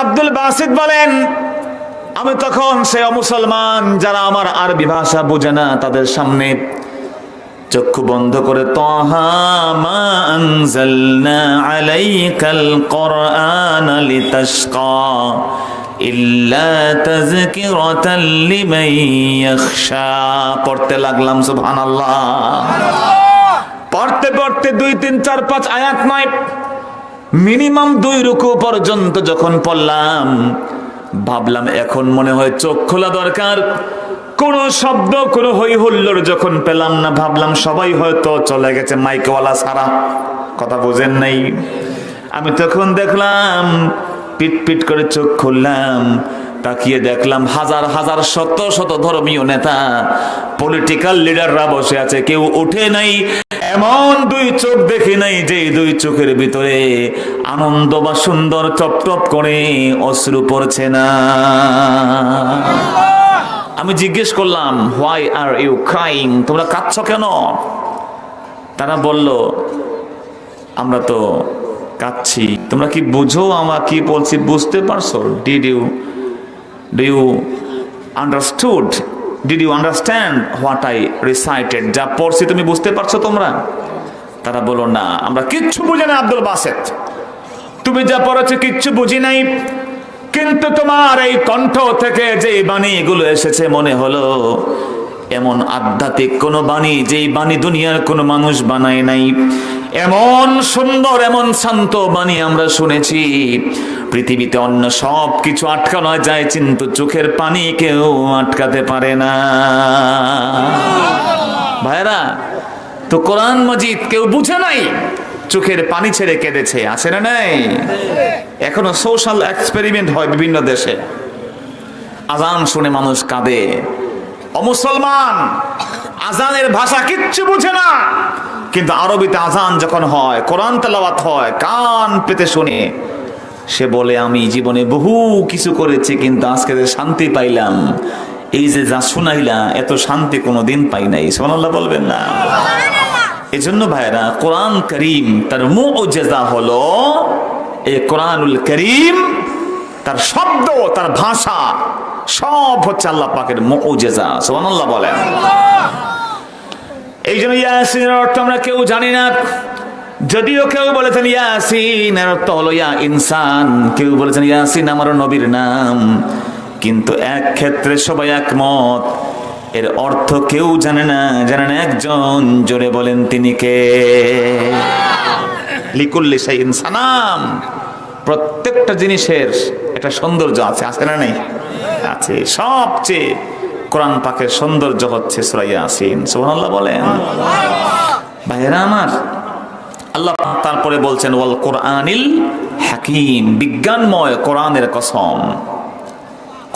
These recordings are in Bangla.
আব্দুল বাসিদ বলেন আমি তখন সে মুসলমান যারা আমার আরবি ভাষা বোঝে না তাদের সামনে চক্ষু বন্ধ করে পড়তে লাগলাম সুবহানাল্লাহ। পড়তে পড়তে দুই তিন চার পাঁচ আয়াত নয়। মিনিমাম দুই রুকু পর্যন্ত যখন পড়লাম, ভাবলাম এখন মনে হয় চোখ খোলা দরকার। কোন শব্দ, কোন হই হুল্লোর যখন পেলাম না, ভাবলাম সবাই হয়তো চলে গেছে মাইকওয়ালা সারা কথা বোঝেন নাই। আমি তখন দেখলাম পিট পিট করে চোখ খুললাম, তাকিয়ে দেখলাম হাজার হাজার, শত শত ধর্মীয় নেতা পলিটিক্যাল লিডাররা বসে আছে। কেউ উঠে নাই। এমন দুই চোখ দেখি নাই যে দুই চোখের ভিতরে আনন্দ বা সুন্দর টপ টপ করে অশ্রু পড়ছে না। আমি জিজ্ঞেস করলাম হোয়াই আর ইউ ক্রাইং তোমরা কাঁদছ কেন? তারা বলল, আমরা তো কাঁদছি। তোমরা কি বুঝো আমরা কি বলছি? বুঝতে পারছ? Did you do you understood did you understand what I recited যা পড়ছি, তুমি বুঝতে পারছ তোমরা? তারা বলো না, আমরা কিচ্ছু বুঝি না, আব্দুল বাসেত তুমি যা পড়েছো, কিচ্ছু বুঝি নাই। কিন্তু তোমার এই কণ্ঠ থেকে যে বাণীগুলো এসেছে, মনে হলো, এমন আধ্যাত্মিক কোন বাণী, যেই বাণী দুনিয়ার কোনো মানুষ বানায় নাই। এমন সুন্দর, এমন শান্ত বাণী আমরা শুনেছি। পৃথিবীতে অন্য সব কিছু আটকানো যায়, কিন্তু চোখের পানি কেউ আটকাতে পারে না। ভাইরা তো কোরআন মজিদ কেউ বুঝে নাই চোখের পানি ছেড়ে কেঁদেছে, আছে না নাই? এখনও সোশ্যাল এক্সপেরিমেন্ট হয় বিভিন্ন দেশে। আজান শুনে মানুষ কাঁদে। অমুসলমান আজানের ভাষা কিচ্ছু বুঝে না। কিন্তু আরবিতে আজান যখন হয়, কোরআন তেলাওয়াত হয়, কান পেতে শুনে সে বলে আমি জীবনে বহু কিছু করেছি কিন্তু আজকে যে শান্তি পাইলাম এই যে যা শুনাইলা এত শান্তি কোনো দিন পাই নাই। সোনাল্লাহ বলবেন না। এই জন্য ভাইরা কোরআন করিম তার মুজেজা হলো এই কোরআনুল করিম তার শব্দ তার ভাষা সব হচ্ছে আল্লাহ পাকের মুজেজা সোহানাল্লাহ বলেন। এই জন্য ইয়াসিনের অর্থ আমরা কেউ জানি না। যদিও কেউ বলেছেন ইয়াসিন, এর অর্থ হলো ইয়া ইনসান। কেউ বলেছেন ইয়াসিন আমার নবীর নাম। কিন্তু এক ক্ষেত্রে সবাই একমত। এর অর্থ কেউ জানে না জানেন একজন। জোরে বলেন তিনি কে? লিকুল্লি সেই ইনসানাম প্রত্যেকটা জিনিসের একটা সৌন্দর্য আছে আছে না নেই? আছে। সবচেয়ে কোরআন পাকের সৌন্দর্য হচ্ছে সুরাইয়া আসিন সুবহানাল্লাহ বলেন। ভাইরা আমার আল্লাহ তারপরে বলছেন, ওয়াল কোরআনিল হাকিম বিজ্ঞানময় কোরআনের কসম।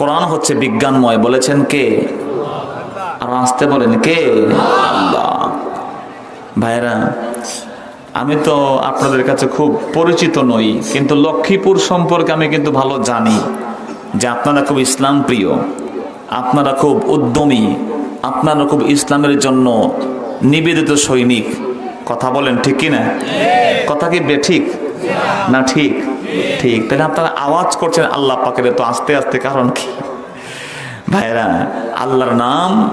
কোরআন হচ্ছে বিজ্ঞানময়, বলেছেন কে? আর আসতে বলেন, কে? আল্লাহ। ভাইরা আমি তো আপনাদের কাছে খুব পরিচিত নই, কিন্তু লক্ষ্মীপুর সম্পর্কে আমি কিন্তু ভালো জানি যে আপনারা খুব ইসলাম প্রিয়, আপনারা খুব উদ্যমী, আপনারা খুব ইসলামের জন্য নিবেদিত সৈনিক। কথা বলেন, ঠিক কি না? কথা কি বেঠিক না, ঠিক। ঠিক। তাহলে আপনারা আওয়াজ করছেন আল্লাহ পাকের তো আস্তে আস্তে, কারণ কি? ভাইরা আল্লাহর নাম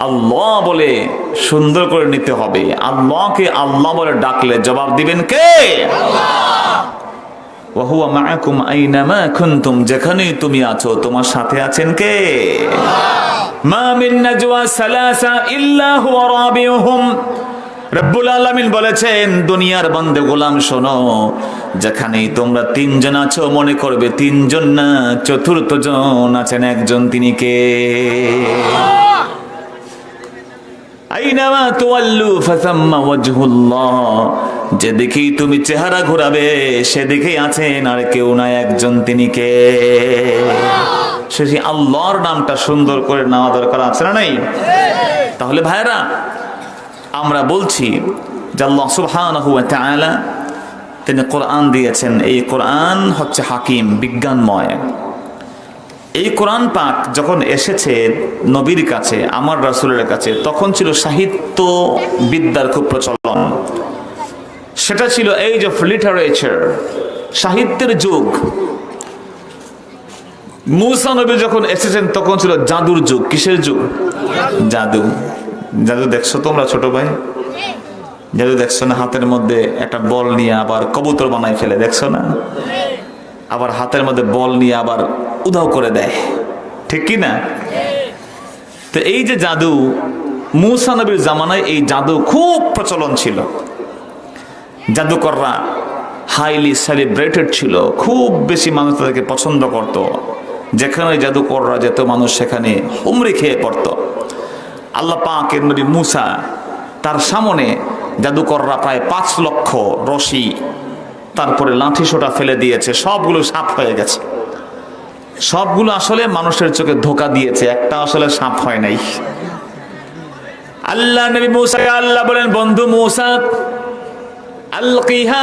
আল্লাহ বলে সুন্দর করে নিতে হবে। আল্লাহকে আল্লাহ বলে ডাকলে জবাব দিবেন কে? ওয়াহুয়া যেখানেই তুমি আছো, তোমার সাথে আছেন কে? মা রব্বুল আলামিন বলেছেন, দুনিয়ার বন্দে গোলাম শোনো, যেখানেই তোমরা তিনজন আছো, মনে করবে তিনজন না, চতুর্থ জন আছেন একজন তিনি কে? আইনামা তুয়াল্লু ফাসাম্মা ওয়াজহুল্লাহ, যেদিকেই তুমি চেহারা ঘোরাবে, সেদিকেই আছেন আর কেউ না একজন তিনি কে? সেই আল্লাহর নামটা সুন্দর করে নেওয়া দরকার আছে না নাই? তাহলে ভাইরা আমরা বলছি যে আল্লাহ সুবহানাহু ওয়া তিনি কোরআন দিয়েছেন। এই কোরআন হচ্ছে হাকিম, বিজ্ঞানময়। এই কোরআন পাক যখন এসেছে নবীর কাছে, আমার রাসুলের কাছে, তখন ছিল সাহিত্য বিদ্যার খুব প্রচলন। সেটা ছিল এইজ অফ লিটারেচার সাহিত্যের যুগ। মুসা নবী যখন এসেছেন, তখন ছিল জাদুর যুগ। কিসের যুগ? জাদু। জাদু দেখছ তোমরা ছোট ভাই? জাদু দেখছ না হাতের মধ্যে একটা বল নিয়ে আবার কবুতর বানায় ফেলে, দেখছ না? আবার হাতের মধ্যে বল নিয়ে আবার উধাও করে দেয়, ঠিক কি না? তো এই যে জাদু, মুসা নবীর জামানায় এই জাদু খুব প্রচলন ছিল। জাদুকররা হাইলি সেলিব্রেটেড ছিল, খুব বেশি মানুষ তাদেরকে পছন্দ করত। যেখানে জাদুকররা যেত, মানুষ সেখানে হুমড়ি খেয়ে পড়ত। আল্লাহ পাকের নবী মুসা তার সামনে জাদুকররা প্রায় পাঁচ লক্ষ রশি তারপরে লাঠি সোটা ফেলে দিয়েছে, সবগুলো সাপ হয়ে গেছে। সবগুলো আসলে মানুষের চোখে ধোকা দিয়েছে, একটা আসলে সাপ হয় নাই। আল্লাহ নবী মুসা, আল্লাহ বলেন, বন্ধু মুসা, আলকিহা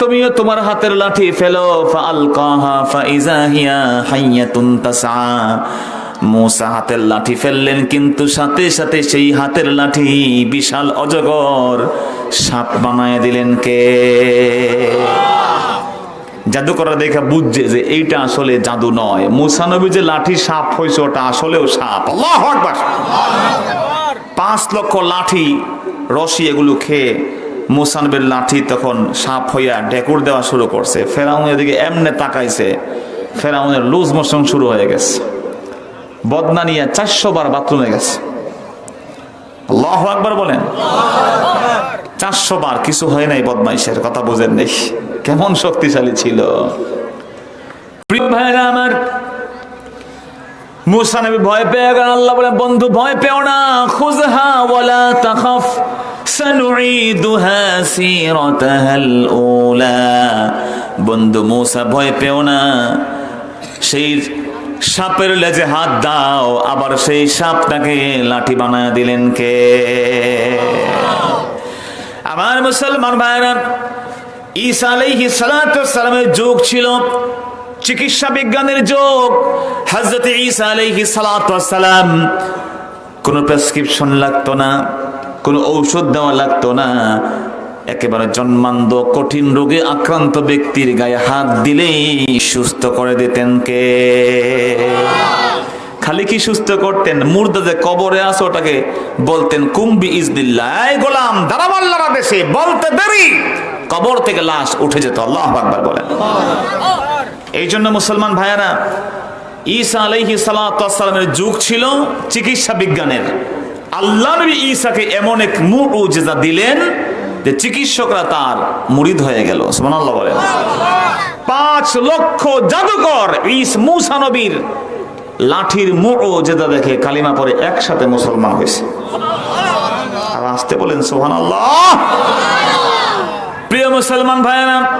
তুমিও তোমার হাতের লাঠি ফেলো ফালকাহা ফাইজা হিয়া হাইয়াতুন তাসা মুসা হাতের লাঠি ফেললেন, কিন্তু সাথে সাথে সেই হাতের লাঠি বিশাল অজগর সাপ বানায় দিলেন কে? জাদুকররা দেখে বুঝছে যে এইটা আসলে জাদু নয়। মুসা নবী যে লাঠি সাপ হয়েছে, ওটা আসলেও সাপ। পাঁচ লক্ষ লাঠি রশি এগুলো খেয়ে মুসানবের লাঠি তখন সাপ হইয়া ডেকুর দেওয়া শুরু করছে। ফেরাউনের দিকে এমনে তাকাইছে। ফেরাউনের লুজ মোশন শুরু হয়ে গেছে। বদনা নিয়ে চারশো বার বাথরুমে গেছে। আল্লাহ আকবার বলেন। চারশো বার কিছু হয় নাই বদমাইশের, কথা বুঝেন নেই। কেমন শক্তিশালী ছিল। আমার, মুসা নবী ভয় পেয়ে গেল আল্লাহ বলে বন্ধু, ভয় পেও না। খুজহা ওয়ালা তাখাফ। সানুঈদুহা সিরাতাহাল উলা। বন্ধু, মুসা ভয় পেও না। সেই সাপের লেজে হাত দাও, আবার সেই সাপটাকে লাঠি বানায় দিলেন কে? আমার মুসলমান ভাইরা ঈসা আলাইহিস সালাতু সালামের যুগ ছিল, চিকিৎসা বিজ্ঞানের যুগ। হজরত ঈসা আলাইহিস সালাতু সালাম কোনো প্রেসক্রিপশন লাগতো না, কোনো ঔষধ দেওয়া লাগতো না একেবারে জন্মান্ধ কঠিন রোগে আক্রান্ত ব্যক্তির গায়ে হাত দিলেই সুস্থ করে দিতেন কে? খালি কি সুস্থ করতেন? মুর্দা যে কবরে আছে, ওটাকে বলতেন, কুম্বি ইজদিল্লাহ এই গোলাম দারাবাল্লার দেশে বলতে দেরি। কবর থেকে লাশ উঠে যেত, আল্লাহ আকবার বলেন। এই জন্য মুসলমান ভাইয়ারা, ঈসা আলাইহি সালামের যুগ ছিল চিকিৎসা বিজ্ঞানের। আল্লাহ নবী ঈসাকে এমন এক মুজিজা দিলেন যে চিকিৎসকরা তার মুরিদ হয়ে গেল। সুবহানাল্লাহ বলেন। পাঁচ লক্ষ জাদুকর ইস মুসা নবীর লাঠির মুজিজা দেখে কালিমা পরে একসাথে মুসলমান হয়েছে। আর আসতে বলেন, সুবহানাল্লাহ। প্রিয় মুসলমান ভাইয়েরা